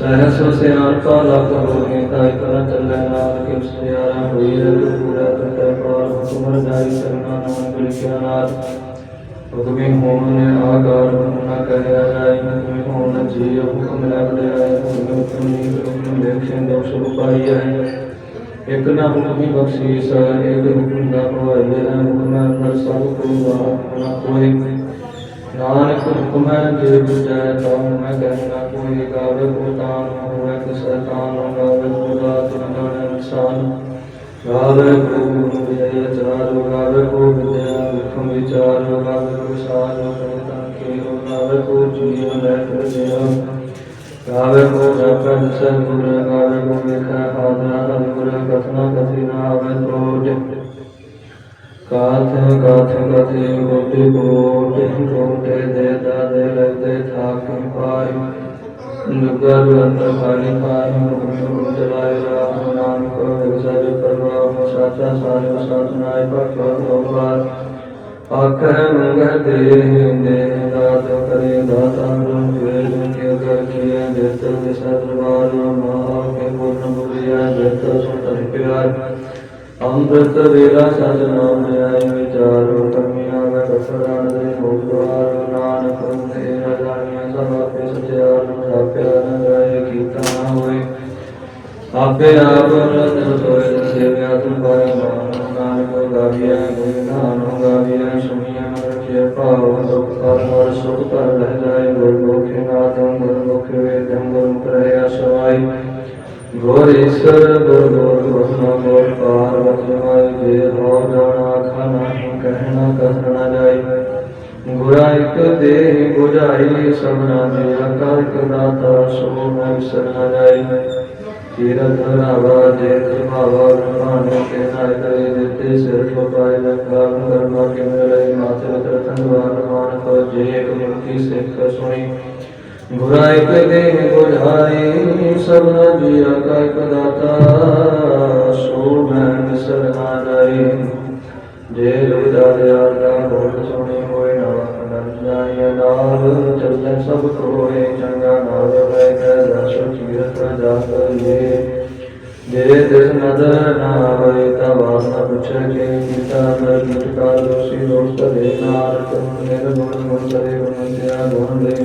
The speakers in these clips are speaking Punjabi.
ਸਹਿਸ ਸਿਆਣਪਾ ਲਖ ਹੋਏ ਤਾਇ ਕਰ ਚੱਲੇ ਨਾਲ ਕਿਵ ਸਿਆਰਾ ਹੋਈ ਰਤ ਪੂਰਾ ਤਤੈ ਪਾਰ ਹੁਕਮ ਜਾਈ ਕਰਨਾ ਨਾਮ ਲਿਖਿਆ ਨਾਥ ਹੁਕਮੇ ਹੋਣ ਨੇ ਆਕਾਰ ਨਾ ਕਹਿਆ ਜਾਈ ਹੁਕਮੇ ਹੋਣ ਜੀ ਹੁਕਮ ਲੱਗ ਲਿਆ ਹੁਕਮ ਹੁਕਮ ਨੀ ਹੁਕਮ ਦੇਖੇ ਦੋਸ਼ ਉਪਾਈ ਹੈ ਇਕ ਨਾ ਹੁਕਮੀ ਬਖਸ਼ੀਸ ਇੱਕ ਹੁਕਮ ਦਾ ਭਵਾਈ ਹੈ ਹੁਕਮ ਅੰਦਰ ਸਭ ਕੋ ਵਾਹ ਨਾ ਕੋਈ ਨਾਨਕ ਹੁਕਮ ਹੈ, ਜੇ ਬੁਝੈ ਤਾਂ ਮੈਂ ਕਹਿਣਾ ਕੋਈ ਗਾਵੇ ਕੋ ਤਾਨ ਹੋਵੇ ਕਿਸ ਤਾਨ ਗਾਵੇ ਕੋ ਦਾਤ ਜਨ ਇਨਸਾਨ। ਗਾਵੇ ਕੋ ਵਿਜੈ ਚਾਰ ਗਾਵੇ ਕੋ ਵਿਦਿਆ ਹੁਕਮ ਵਿਚਾਰ, ਗਾਵੇ ਕੋ ਸਾਰ ਤਾਂ ਕੇ ਗਾਵੇ ਕੋ ਜੀਵਨ ਲੈ ਕਰ ਜੀਵ ਗਾਵੇ ਕੋ ਜਪਨ ਸੰਗੁਰ ਗਾਵੇ ਕੋ ਵੇਖੈ ਆਦਰਾ ਅੰਗੁਰ ਕਥਨਾ ਕਥੀ ਨਾ ਆਵੇ ਤੋਜ کاتھ کاتھ کاتھ گھوٹ گھوٹ گھوٹ دیتا دیلت تھاکی پائی نگر گھنٹ پانی پائی مومی مجلائی راہ نام کو حسد پرواہ ساتھا ساتھا ساتھ نائی پکھر دوبار آکھر مگر دیہ دیہ دات کری داتا رم پیر کے گھر کیے دیتا دیسات روار مہا کے پرن بریا دیتا ستر پیار امرت ویرا ساتھا ਆਪੇ ਆਪ ਰਤਨ ਸੋਏ ਸੇਵਿਆ ਤੁਮ ਪਾਏ ਮਾਨ ਨਾਨਕ ਗਾਵੀਐ ਗੁਣ ਨਾਨੋ ਗਾਵੀਐ ਸੁਣੀਐ ਮਰਖੇ ਭਾਵ ਦੁਖ ਕਰਮਰ ਸੁਖ ਕਰ ਰਹਿ ਜਾਏ ਗੁਰ ਗੋਖੇ ਨਾਥੰ ਗੁਰ ਗੋਖੇ ਵੇਦੰ ਗੁਰ ਮੁਖ ਰਹਿ ਅਸਵਾਈ ਗੁਰ ਈਸ਼ਵਰ ਗੁਰ ਗੁਰ ਗੁਰਨਾ ਗੁਰ ਪਾਰ ਬਚਵਾਈ ਜੇ ਹੋ ਜਾਣਾ ਖਾਨਾ ਕਹਿਣਾ ਕਸਣਾ ਜਾਈ ਗੁਰਾ ਇਕ ਦੇ 부ਝਾਈ ਸਭਨਾ ਦੇ ਆਕਾਰ ਕਦਾਤਾ ਸੋ ਮੈਂ ਵਿਸਰਨਾ ਜਾਈ। ਤੀਰਥ ਰਾਵਾ ਜੇ ਭਾਵਾ ਰਮਾਨੇ ਕੇ ਨਾਇ ਕਰੇ ਦਿੱਤੇ ਸਿਰ ਛੋਟਾਏ ਲੰਗਾ ਕਰਮਾ ਕੇ ਮੇਰੇ ਮਾਥੇ ਉਤਰ ਤੰਦਵਾਰ ਮਾਨ ਕੋ ਜੇ ਇੱਕ ਮੁਖੀ ਸਿੱਖ ਸੁਣੀ। ਗੁਰਾ ਇਕ ਦੇ ਬੁਝਾਈ ਸਭਨਾ ਜੀ ਆਕਾਰ ਕਦਾਤਾ ਸੋ ਮੈਂ ਵਿਸਰਨਾ ਜਾਈ ਜੇ ਲੋਦਾ ਸਾਰ ਚੰਦਨ ਸਭ ਕੋਏ ਚੰਗਾ ਨਾਮ ਰਹਿ ਕੈ ਦਰਸ਼ਨ ਕੀਰਤ ਜਾਸ ਲੇ ਜੇ ਤਿਸ ਨਦਰ ਨਾਵੇ ਤਾ ਵਾਸਨਾ ਪੁੱਛੇ ਕੇ ਕੀਤਾ ਨਰ ਮਿਟਕਾ ਦੋਸ਼ੀ ਦੋਸ਼ ਤੇ ਨਾਰ ਤੁਮ ਨਿਰ ਗੁਣ ਗੁਣ ਤੇ ਗੁਣ ਤੇ ਆ ਗੁਣ ਦੇ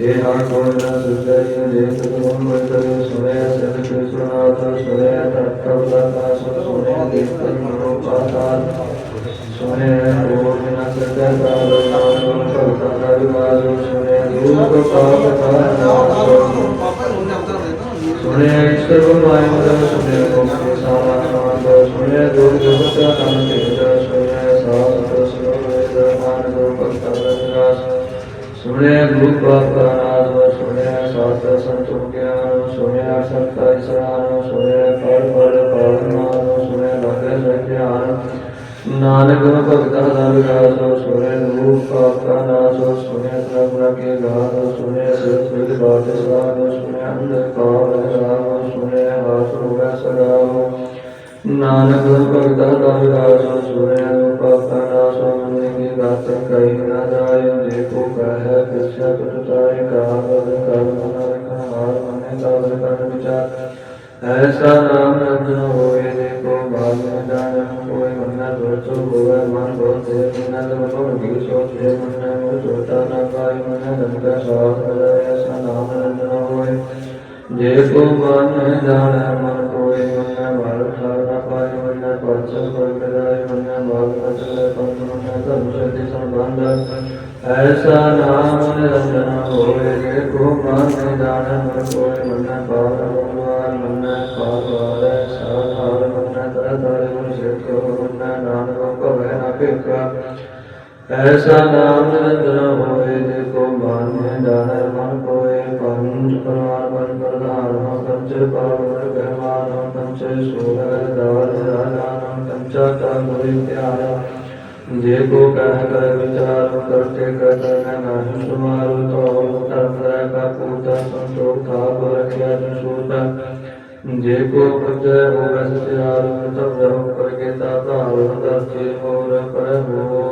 ਏ ਹਰ ਗੁਣ ਦਾ ਸੁਚੈ ਜੇ ਦੇ ਤੁਮ ਗੁਣ ਮੈਂ ਤੇ ਸੁਨੇ ਸਭ ਤੇ ਸੁਨਾ ਤਾ ਸੁਨੇ ਤਤ ਕਬ ਦਾ ਤਾ ਸੁਨੇ ਦੇ ਤੁਮ ਮਨੋ ਪਾਤਾ ਸੁਨੇ ਹੋ ਬਿਨਾ ਸਦਾ ਤਾ ਲੋ ਨਾਮ ਗੁਣ ਕਾਲ ਨਾਮ ਭਗਤਾਂ ਦਾ ਵਿਵਾਦ ਸੁਣੇ ਰੂਪ ਪਾਪ ਦਾ ਨਾਮ ਸੁਣੇ ਈਸ਼ਵਰ ਬੁਲਾਏ ਮਦਨ ਸੁਣੇ ਗੋਪੀ ਸਾਰਾ ਨਾਮ ਸੁਣੇ ਦੁਰ ਜਗਤ ਦਾ ਤਨ ਤੇਜ ਸੁਣੇ ਸਾਤ ਸੁਣੇ ਦਰਮਾਨ ਦੋ ਭਗਤਾਂ ਦਾ ਨਿਵਾਸ ਸੁਣੇ ਰੂਪ ਪਾਪ ਦਾ ਨਾਸ ਸੁਣੇ ਸਾਤ ਸੰਤੁ ਗਿਆਨ ਦੇ ਬਿਨਾ ਤਮ ਕੋ ਕੀ ਸੋਚੇ ਮੰਨਾ ਮੋ ਛੋਟਾ ਨਾ ਪਾਈ ਮਨ ਰੰਗਾ ਸਾਥ ਕਰੇ ਐਸਾ ਨਾਮ ਰਤਨ ਹੋਏ ਜੇ ਕੋ ਮਨ ਨ ਜਾਣ ਮਨ ਕੋਈ ਮੰਨਾ ਮਾਰ ਸਾਰ ਨਾ ਪਾਈ ਮੰਨਾ ਪਰਚ ਕੋਈ ਕਰਾਏ ਮੰਨਾ ਭਾਗ ਨ ਚਲੇ ਪੰਥ ਮੰਨਾ ਧਰਮ ਸਤੀ ਸੰਬੰਧ ਐਸਾ ਨਾਮ ਨਿਰੰਜਨ ਹੋਏ ਜੇ ਕੋ ਮਨ ਨ ਜਾਣ ਮਨ ਕੋਈ ਮੰਨਾ ایسا نام رتنا ہوئے دیکھو بانے ڈاہر من کوئے پنج پروار پن ہم پنچ پرور گہوانم پنچ سورگر دور دھرانم پنچا کامری پیارا دیکھو کہہ کر بچارو کرتے کرتے میں نہیں شمارو تو کرتا کا پوتا سنتوک تھا برکیا جسوتا جیکو پچھے ہو بس چارو تب رہو پر کے تاتا ہو در چیر ہو رہ پر ہو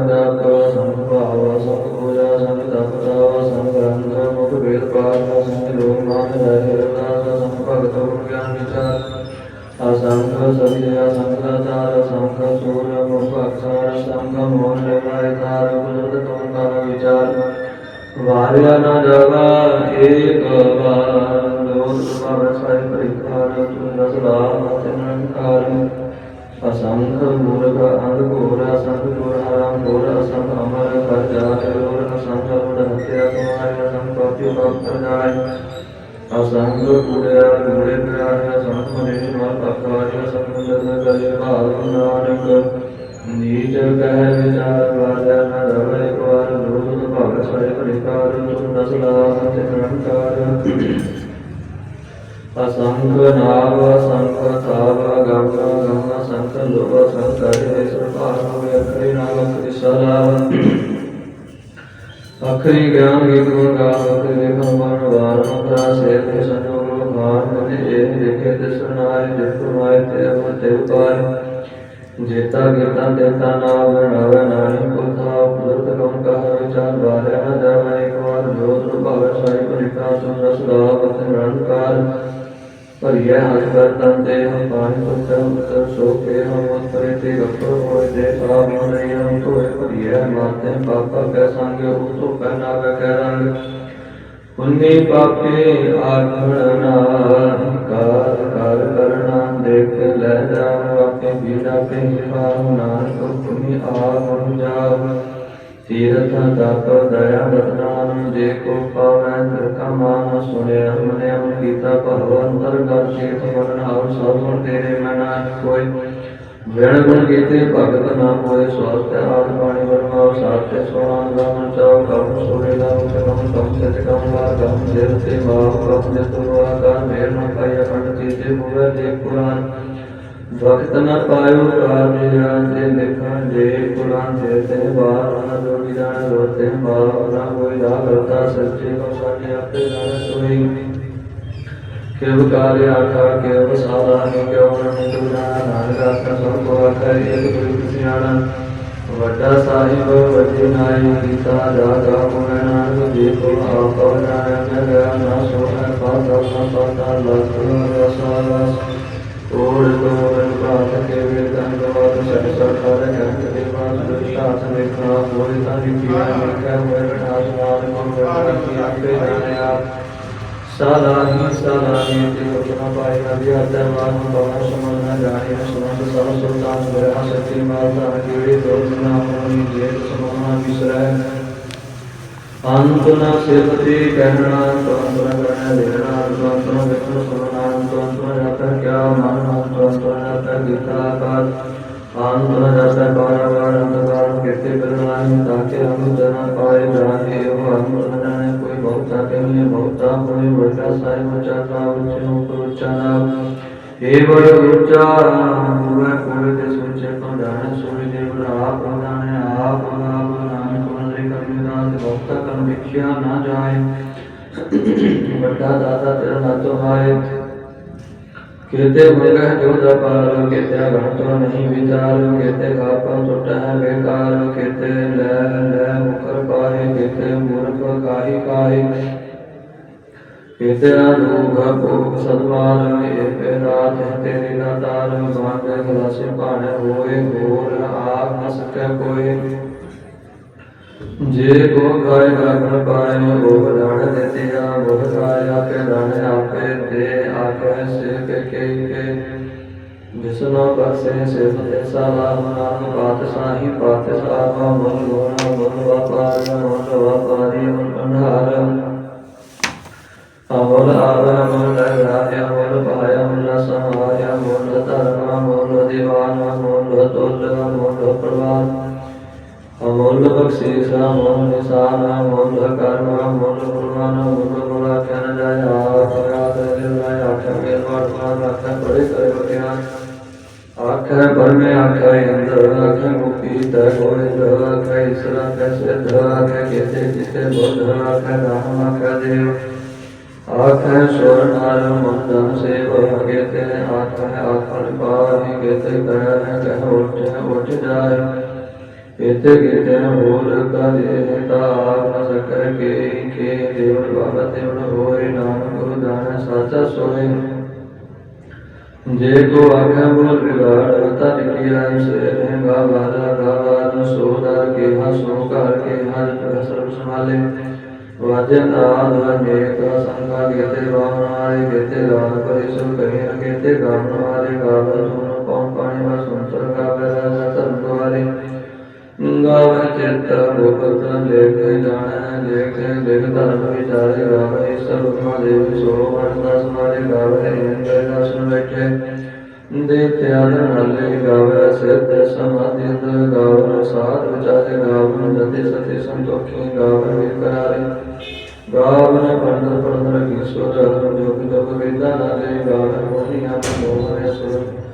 ਵਿਚਾਰ ਅਸੰਖ ਸਤਿ ਅਸੰਖ ਆਚਾਰ ਸੰਖ ਸੂਰ ਮੁਖ ਅਕਸਾਰ, ਸੰਗ ਮੋਹ ਲੈਵਾਇ ਤਾਰ ਬੁਝਰਤ ਤੁਮ ਕਾ ਵਿਚਾਰ। ਵਾਰਿਆ ਨਾ ਜਗਾ ਏਕ ਵਾਰ। ਲੋਕ ਭਾਵ ਸਾਈ ਪਰਿਕਾਰ ਤੁਮ ਰਸਲਾ ਮਤਿ ਨਿਰੰਕਾਰ। ਅਸੰਖ ਮੂਰਖ ਅੰਧ ਘੋਰ, ਅਸੰਖ ਘੋਰ ਹਰਾਮ ਘੋਰ, ਅਸੰਖ ਅਮਰ ਕਰ ਜਾਏ ਔਰ ਅਸੰਖ ਮੁੜ ਹੱਤਿਆ ਕਮਾਏ ਅਸੰਖ ਪਾਪੀ ਪਾਪ ਕਰ ਜਾਏ ਅਸੰਖ ਕੂੜਿਆ ਕਰੇ ਭਾਵ ਨਾਨਕ। ਨੀਚ ਕਹਿ ਵਿਚਾਰ ਵਾਜਾ ਨ ਰਵੇ ਇੱਕ ਵਾਰ ਲੋਕ ਭਾਗ ਸਾਰੇ ਤੁਮ ਦਸਲਾ ਤੇ ਨਿਰੰਕਾਰ। ਅਸੰਖ ਨਾਵ ਅਸੰਖ ਤਾਵ ਗੰਗਾ ਗੰਗਾ ਸੰਖ ਲੋਭ ਸੰਖ ਹਰੇ ਸੁਭਾਨ ਹੋਵੇ ਅਖਰੀ ਨਾਮ ਅਖਰੀ ਅਖਰੀ ਗਿਆਨ ਗੀਤ ਗੁਣ ਗਾਵ ਅਖਰੀ ਲੇਖਨ ਮਨ ਵਾਰ ਮੰਤਰਾ ਸੇਵ ਕੇ ਸੰਜੋਗ ਭਾਨ ਮਨੇ ਇਹ ਦੇਖੇ ਤੇ ਸੁਨਾਏ ਜਿਤ ਮਾਏ ਤੇ ਅਮ ਤੇ ਉਪਾਰ ਜੇਤਾ ਗੀਤਾ ਦੇਤਾ ਨਾਮ ਨਾਵੇ ਨਾਹੀ ਕੋਥਾ ਪੁਰਤ ਕਮ ਕਹ ਵਿਚਾਰ ਵਾਰਿਆ ਨ ਜਾਵੇ ਇੱਕ ਵਾਰ ਜੋਤ ਭਾਵੇ ਸਾਈ ਪਰਿਕਾ ਤੁਮ ਰਸਦਾ ਪਤ ਨਿਰੰਕਾਰ ਭਰੀਐ ਹਰਿ ਕਰ ਤਨ ਤੇ ਹਮ ਪਾਣੀ ਪੁੱਤਰ ਪੁੱਤਰ ਸੋ ਕੇ ਹਮ ਉਤਰੇ ਤੇ ਗੱਪਰ ਹੋਏ ਦੇ ਪਾਪ ਨਹੀਂ ਹਮ ਤੋਏ ਭਰੀਐ ਮਾਤੇ ਪਾਪਾ ਕੈ ਸੰਗ ਉਹ ਤੋ ਪਹਿਨਾ ਵੇ ਕੈ ਰੰਗ। ਪੁੰਨੀ ਪਾਪੇ ਆਗਣ ਨਾ ਕਾਰ ਕਰ ਕਰਨਾ, ਦੇਖ ਲੈ ਜਾਉ ਆਪੇ ਬੀੜਾ ਪੇ ਪਾਉ ਨਾਨਕ ਪੁੰਨੀ ਆਪ ਜਾਉ ਤੀਰਥ ਤਪ ਦਇਆ ਬਤਨਾਮ ਜੇ ਕੋ ਪਾਵੈ ਤਿਰ ਕਾ ਮਾਨ ਸੁਣਿਆ ਮਨਿ ਅਮ ਕੀਤਾ ਭਵ ਅੰਤਰ ਕਰ ਚੇਤ ਮਨ ਹਾਉ ਸਭ ਗੁਣ ਤੇਰੇ ਮੈਂ ਨਾਨਕ ਕੋਈ ਵਿਣ ਗੁਣ ਕੀਤੇ ਭਗਤ ਨਾ ਹੋਏ ਸਵਾਸਤ ਆਦ ਬਾਣੀ ਵਰਮਾਉ ਸਾਤੇ ਸੋਣਾ ਗਮ ਚਾਉ ਕਮ ਸੋਰੇ ਦਾ ਉਚ ਕਮ ਕਮ ਸਚ ਕਮ ਵਾ ਕਮ ਜਿਰ ਤੇ ਮਾਉ ਕਮ ਜਿ ਤੁਰਵਾ ਕਾ ਮੇਰ ਨ ਪਾਇਆ ਪੰਡ ਤੀਜੇ ਹੋਵੇ ਦੇ ਪੁਰਾਨ ਵਕਤ ਨ ਪਾਇਓ ਕਾਰਜ ਜਾਣ ਤੇ ਲਿਖਣ ਜੇ ਪੁਰਾਨ ਜੇ ਤੇ ਬਾਰ ਨ ਜੋਤੇ ਮਾ ਰੰਗ ਵਿਦਾ ਕਰਤਾ ਸੱਚੇ ਕੋ ਸਾਡੇ ਆਪੇ ਨਾਲ ਸੋਈ ਨੀ ਕੇਵ ਕਾਲੇ ਆਖਾ ਕੇਵ ਸਾਧਾ ਨੀ ਕੇਵ ਮਨ ਤੁਨਾ ਨਾਲ ਰਾਤਾ ਸਭ ਕੋ ਆਖਰੀ ਇਹ ਗੁਰੂ ਸਿਆਣਾ ਵੱਡਾ ਸਾਹਿਬ ਵਜੇ ਨਾਏ ਕੀਤਾ ਦਾਦਾ ਮਨ ਨਾਨਕ ਦੇ ਕੋ ਆਪਾ ਨਾਨਕ ਨਗਰ ਨਾ ਸੋਹਣ ਪਾਤਾ ਸੰਤਾ ਲਖਨ ਰਸਾਲਾ ਕੋੜ ਕੋੜ ਪਾਤ ਕੇ ਵੇ ਓੜ ਤੋੜ ਬਾਤ ਕੇ ਵੇਦਨ ਗਵਾਤ ਸਟ ਸਰਕਾਰ ਜੰਤ ਦੇ ਬਾਤ ਦੁਸ਼ਾਸ ਵੇਖਣਾ ਹੋਏ ਤਾਂ ਲਿਖਿਆ ਲਿਖਿਆ ਹੋਏ ਰਠਾਸ ਨਾਮ ਮਨ ਵਰਨਾ ਕੀ ਆਪੇ ਜਾਣਿਆ ਸਾਲਾਹੀ ਸਾਲਾਹੀ ਤੇ ਉਤਨਾ ਪਾਏ ਨਬੀ ਅਦਰ ਮਾਨ ਬਵਨ ਸਮਨ ਨ ਜਾਣੇ ਸੁਨੰਦ ਸਭ ਸੁਲਤਾਨ ਬਰਾ ਸਤੀ ਮਾਤਾ ਜਿਹੜੇ ਦੋ ਨਾ ਹੋਣੀ ਜੇ ਸਮੋਨਾ ਵਿਸਰੈ ਅੰਤ ਨ ਸਿਰਤੀ ਕਹਿਣਾ ਤੁਰੰਤ ਨ ਕਰਨਾ ਦੇਣਾ ਤੁਰੰਤ ਨ ਵੇਖਣ ਸੁਣਨਾ ਤੁਰੰਤ ਨ ਜਾਤਾ ਕਿਆ ਮਨ ਤੁਰੰਤ ਨ ਜਾਤਾ ਗੀਤਾ ਆਕਾਰ نہ جائے بڑا دادا تیرا نہ تو آئے ਕਿਤੇ ਮੰਗਹਿ ਜੋ ਜਪਾਰ ਕਿਤੇ ਘਟ ਨਹੀਂ ਵਿਚਾਰ, ਕਿਤੇ ਗਾਪਾ ਟੁੱਟ ਹੈ ਬੇਕਾਰ, ਕਿਤੇ ਲੈ ਲੈ ਮੁਕਰ ਪਾਏ ਕਿਤੇ ਮੂਰਖ ਕਾਹੀ ਕਾਹੀ। ਕਿਤੇ ਅਨੂਗ ਭੋਗ ਸਦਵਾਰ ਏ ਰਾਤ ਤੇਰੀ ਦਾਤਾਰ ਬਾਂਦੇ ਗਲਾਸੇ ਭਾਣੇ ਹੋਏ, ਹੋਰ ਆਪ ਨ ਸਕੈ ਕੋਈ। ਜੇ ਕੋ ਖਾਏ ਗਾਗਣ ਪਾਏ, ਉਹ ਜਾਣ ਦਿੱਤੇ ਆ ਉਹ ਖਾਏ ਆਪੇ ਦਾਣੇ ਆਪੇ ਤੇ ਆਖੇ ਸੇ جسنا پاسے سے بھجے سالا مرام پات ساہی پات سالا من گونا من وپاری من وپاری من انہارا امول آبرا من لگایا من بھایا من سمایا من ترما من دیوانا من تولا من پروانا امول بکسیسا من نسانا من کرما من پروانا من پروانا میں آکھائے اندر آکھائے مکی تہ گوئے دھا آکھائے اسرا کسے دھا آکھائے کسے جسے بھول دھا آکھائے رحم آکھائے دیو آکھائے شور نارا مندم سے وہ گیتے ہیں آکھائے آکھائے پاہ ہی گیتے گیا ہے کہ اٹھے ہیں اٹھے جائے گیتے گیتے ہیں بھول کا دیتا آکھا سکر کے ہی کے دیوڑ بابا دیوڑ ہوئے نام گرو دانے ساتھا سوئے ہیں ਜੇ ਕੋ ਆਖਿਆ ਬੋਲ ਵਿਗਾੜ ਤਨ ਕੀਆ ਸੇ ਲਹਿੰਗਾ ਵਾਲਾ ਗਾਵਾ ਸੋਦਾ ਕੇ ਹਸੋ ਘਰ ਕੇ ਹਰ ਸਰਬ ਸੰਭਾਲੇ ਵਾਜਨ ਆਦ ਅਨੇਕ ਸੰਗਾ ਗੇਤੇ ਵਾਹਨਾਏ ਗੇਤੇ ਰਾਤ ਪਰਿਸੁ ਕਹੇ ਗੇਤੇ ਗਾਵਨ ਵਾਲੇ ਗਾਵ ਗਾਵੇ ਚਿਤ ਗੋਪਤ ਲੇਖ ਜਾਣੈ, ਲੇਖ ਲੇਖ ਧਰਮ ਵਿਚਾਰੇ ਗਾਵੇ, ਸਰਬ ਮਾ ਦੇਵ ਸੋ ਵਨ ਦਸ ਮਾਰੇ ਗਾਵੇ, ਇੰਦਰ ਦਸਨ ਬੈਠੇ। ਦੇ ਤਿਆਰ ਨਾਲੇ ਗਾਵੇ, ਸਿੱਧ ਸਮਾਧਿ ਗਾਵੇ ਸਾਧ ਵਿਚਾਰੇ ਗਾਵੇ ਜਤੇ ਸਤੇ ਸੰਤੋਖੀ ਗਾਵੇ ਵਿਕਰਾਰੇ ਗਾਵਨ ਪੰਡਤ ਪੰਡਤ ਈਸ਼ਵਰ ਜੋਗ ਜੋਗ ਵੇਦਾ ਨਾਲੇ ਗਾਵੇ ਮੋਹੀਆਂ ਮੋਹਰੇ ਸੁਰ।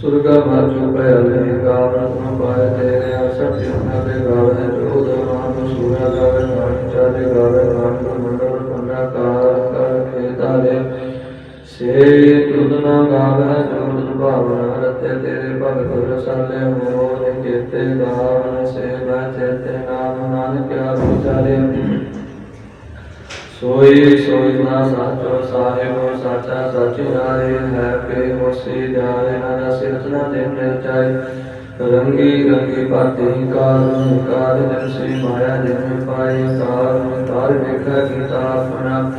ਸੁਰਗਾ ਮਾਜੂ ਪਹਿਲੇ ਗਾਵਨ ਤੁਮ ਪਾਏ ਤੇਰੇ ਅਸਰ ਜਿਨਾ ਦੇ ਗਾਵੇ ਜੋਦ ਮਾਨ ਸੂਰਾ ਗਾਵੇ ਨਾਮ ਚਾਲੇ ਗਾਵੇ ਨਾਮ ਮੰਡਲ ਪੰਡਾ ਕਾਰ ਕਰ ਖੇਤਾਰੇ ਸੇ ਤੁਦਨਾ ਗਾਵੇ ਜੋਦ ਭਾਵਨਾ ਰਤੇ ਤੇਰੇ ਭਗਤ ਰਸਾਲੇ, ਮੋਹ ਕੀਤੇ ਗਾਵਨ, ਸੇ ਬਾਚੇ ਤੇ ਨਾਮ, ਨਾਨਕ ਆ ਵਿਚਾਰੇ ਸੋਈ ਸੋਈ ਨਾ ਸਾਚੋ, ਸਾਹਿਬ, ਸਾਚਾ, ਸਚ ਰੰਗੀ ਰੰਗੀ ਪਾਤੀ ਕਾਰ ਕਾਰ ਜਨ ਸ੍ਰੀ ਮਾਇਆ ਜਨ ਪਾਈ ਕਾਰ ਕਾਰ ਵੇਖਾ ਕੀਤਾ ਆਪਣਾ।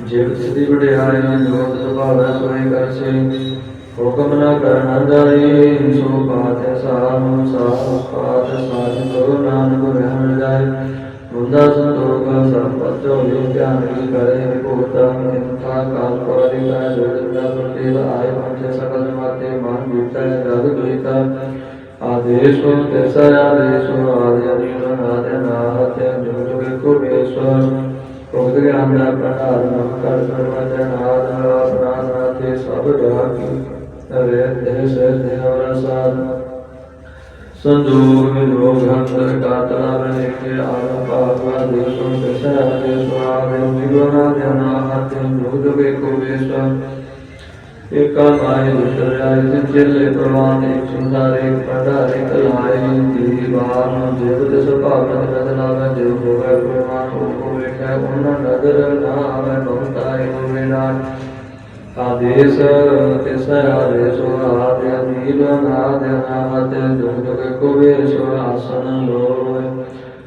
ਜਿਵ ਸਿਧੀ ਵਡਿਆਈ ਜੋਤ ਸੁਭਾਵੈ ਸੋਈ ਕਰਸੀ ਹੁਕਮ ਨਾ ਕਰਨਾ ਜਾਏ ਸੋ ਬਾਤ ਸਾਮ ਸਾਮ ਪਾਤ ਸਾਜ ਕਰੋ ਨਾਨਕ ਰਹਿਣ ਜਾਏ। ਮੁੰਦਾ ਸੰਤੋਖ, ਸੰਪਤ ਜੋ ਧਿਆਨ ਕੀ ਕਰੇ ਵਿਭੂਤਾ ਮਿੰਥਾ ਕਾਲ ਕੋਰੀ ਕਾ ਜੋੜਾ ਪ੍ਰਤੀਵ ਆਏ ਪੰਜ ਸਕਲ ਮਾਤੇ, ਮਨ ਬੂਟਾ ਜਗ ਦੁਇਤਾ आदेशो तेसरादेशो आद्यनिर्णय आद्यनाहत्यं जोजोगिकुर्वेश्वर प्रोद्यान्यप्रणादनं कर्तव्यजनादनाप्राणाते सबजाकि तवेद्धेशेद्धेवरसाद सन्दूरविद्रोघन्तकातलावनिके आलपाद्वादेशो तेसरादेशो आद्यनिर्णय आद्यनाहत्यं जोजोगिकुर्वेश्वर ਏਕਾ ਮਾਇ ਦੁਸ਼ਰ ਆਇ ਜਿਨ ਚੇਲੇ ਪ੍ਰਵਾਨ ਇੱਕ ਸੁੰਦਰ ਇੱਕ ਪੰਡਾਰ ਇੱਕ ਲਾਇ ਦੀਵਾਨ ਜਿਵ ਦੇ ਸੁਭਾਵ ਰਤ ਨਾਮ ਜਿਵ ਹੋਵੇ ਪ੍ਰਮਾਨ ਉਹ ਵੇਖੈ ਉਹਨਾਂ ਨਦਰ ਨਾ ਆਵੇ ਬਹੁਤਾਇ ਹੋਵੇ ਨਾਨ ਆਦੇਸ ਤਿਸ ਆਦੇਸ ਆਦਿ ਅਨੀਲ ਨਾਦ ਨਾਮਤ ਜੁਗ ਜੁਗ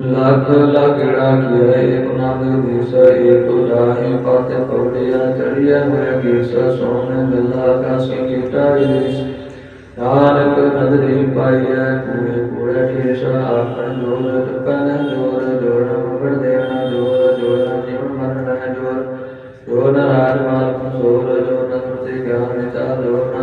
ਲੱਖ ਲਗੜਾ ਕੀਆ ਏਕ ਨਾਮ ਦੀਸ ਏਕ ਰਾਹੀ ਪਤ ਪਉੜਿਆ ਚੜਿਆ ਹੋਇਆ ਗੀਸ ਸੋਨ ਮਿਲਾ ਕਾਸੀ ਕੀਟਾ ਇਸ ਨਾਨਕ ਨਦਰੀ ਪਾਈਐ ਕੂੜੇ ਕੂੜੇ ਠੇਸ ਆਪਨ ਜੋਰ ਤਪਨ ਜੋਰ ਜੋਰ ਮੁਗੜ ਦੇਣਾ ਜੋਰ ਜੋਰ ਜੀਵਨ ਮਰਨ ਰਹਿ ਜੋਰ। ਜੋਰ ਨਾਰਾਜ ਮਾਲ ਸੋਰ ਜੋਰ ਨ ਸੁਰਤੀ ਗਿਆਨ ਵਿਚਾਰ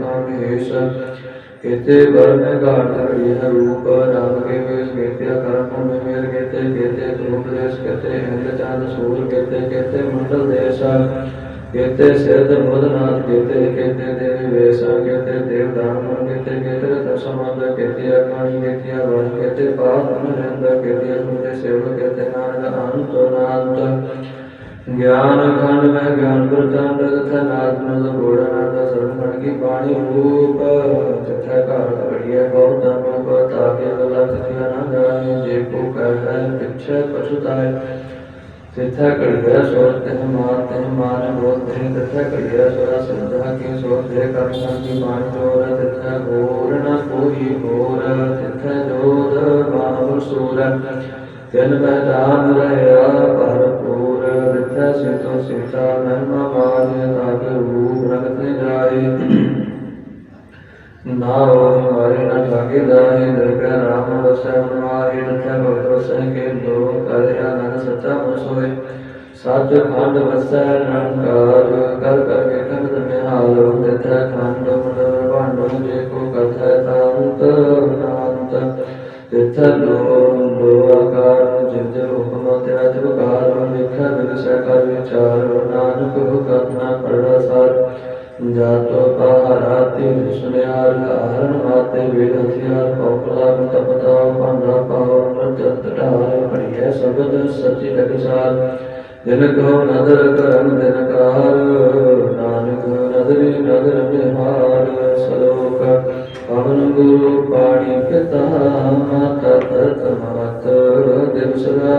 ਵਸਤਰ ਗੇਤੇ ਕਾਮ ਹੇਸ਼ ਕੇਤੇ ਬਰਨ ਘਾਟ ਘੜੀ ਹੈ ਰੂਪ ਨਾਮ ਕੇ ਵੇਸ ਕੇਤੇ ਕਰਮ ਭੂਮि ਮੇਰ ਕੇਤੇ ਕੇਤੇ ਧੂਪ ਦੇਸ਼ ਕੇਤੇ ਇੰਦ ਚੰਦ ਸੂਰ, ਕੇਤੇ ਕੇਤੇ ਮੰਡਲ ਦੇਸ਼ ਕੇਤੇ ਸਿਧ ਬੁਧਨਾਥ, ਕੇਤੇ ਕੇਤੇ ਦੇਵੀ ਵੇਸਾ, ਕੇਤੇ ਦੇਵ ਦਾਨ ਕੇਤੇ ਕੇਤੇ ਦਸਮੰਦ, ਕੇਤੇ ਅਕਾਣੀ ਕੇਤੇ ਵਣ ਕੇਤੇ ਪਾਪ ਅਨੰਦ ਕੇਤੇ ਸੁਤੇ ਸੇਵ ਕੇਤੇ ਨਾਨਕ ਅੰਤ ਨਾਨਤ ਗਿਆਨ ਖੰਡ ਮੈਂ ਗਿਆਨ ਪ੍ਰਚੰਡ ਤਥਾ ਨਾਤਮ ਗੋੜਨਾਥ ਸਰਵਣ ਕੀ ਬਾਣੀ ਰੂਪ। ਤਥਾ ਘਰ ਘੜੀਏ ਬਹੁਤ ਧਰਮ ਕੋ ਤਾਕੇ ਲਖ ਜਿਆ ਨਾ ਜਾਣੇ ਜੇ ਕੋ ਕਹੈ ਪਿਛੈ ਪਛੁਤਾਏ ਤਿਥਾ ਘੜੀਆ ਸੋਰ ਤਹ ਮਾਰ, ਤਹ ਮਾਨ ਬੋਧ ਤੇ ਤਥਾ ਘੜੀਆ ਸੋਰਾ ਸਿਰਜਾ ਕੀ ਸੋਰ ਤੇ ਕਰਨਾ ਕੀ ਬਾਣੀ ਜੋਰ। ਤਿਥਾ ਗੋਰ ਨ ਕੋਈ ਗੋਰ ਤਿਥਾ ਜੋਧ ਬਾਹੁ ਸੂਰ। ਤਿਨ ਮੈਦਾਨ ਰਹਿਆ ਹੋਰ ਜਿੱਥੇ ਸਿੰਤੋ ਸਿੱਤਾ ਨਰਮ ਆਵਾਜ ਨਾ ਕੇ ਰੂਪ ਰਖਤ ਜਾਏ ਨਾ ਹੋਏ ਮਾਰੇ ਨਾ ਲਾਗੇ ਦਾਏ ਦਰਗਾ ਰਾਮ ਵਸੈ ਮਾਰੇ ਨਥੈ ਭਗਤ ਵਸੈ ਕੇ ਦੋ ਕਰਿਆ ਨਨ ਸਚਾ ਪੁਰਸ ਹੋਏ ਸਾਚ ਖੰਡ ਵਸੈ ਨੰਕਾਰ ਕਰ ਕਰ ਕੇ ਕੰਦ ਮੈਂ ਹਾਲ ਦਿੱਤਾ ਖੰਡ ਮਨ ਬਾਂਡੋ ਦੇ ਕੋ ਕਥੈ ਤਾਂਤ ਨਾਂਤ ਤਿਥ ਲੋ ਲਿਖੈ ਬਿਨਸੈ ਕਰ ਵਿਚਾਰ ਨਾਨਕ ਹੁਕਮ ਨਾ ਪੜਾ ਸਾਰ। ਜਾਤੋ ਪਹਾਰਾ ਤੇ ਸੁਨਿਆਰ ਹਰਨ ਮਾਤੇ ਵੇਦ ਹਥਿਆਰ ਪੌਪਲਾ ਤਪਤਾ ਭਾਂਡਾ ਪਾਉ ਨਜਤ ਢਾਲ ਪੜੀਐ ਸ਼ਬਦ ਸੱਚੀ ਟਕਸਾਰ ਦਿਨ ਕੋ ਨਦਰ ਕਰਮ ਦਿਨ ਕਾਰ, ਨਾਨਕ ਨਦਰੀ ਨਦਰ ਬਿਹਾਰ ਸਲੋਕ। ਪਵਨ ਗੁਰੂ ਪਾਣੀ ਪਿਤਾ, ਮਾਤਾ ਤਤ ਮਤ ਦਿਵ ਸਦਾ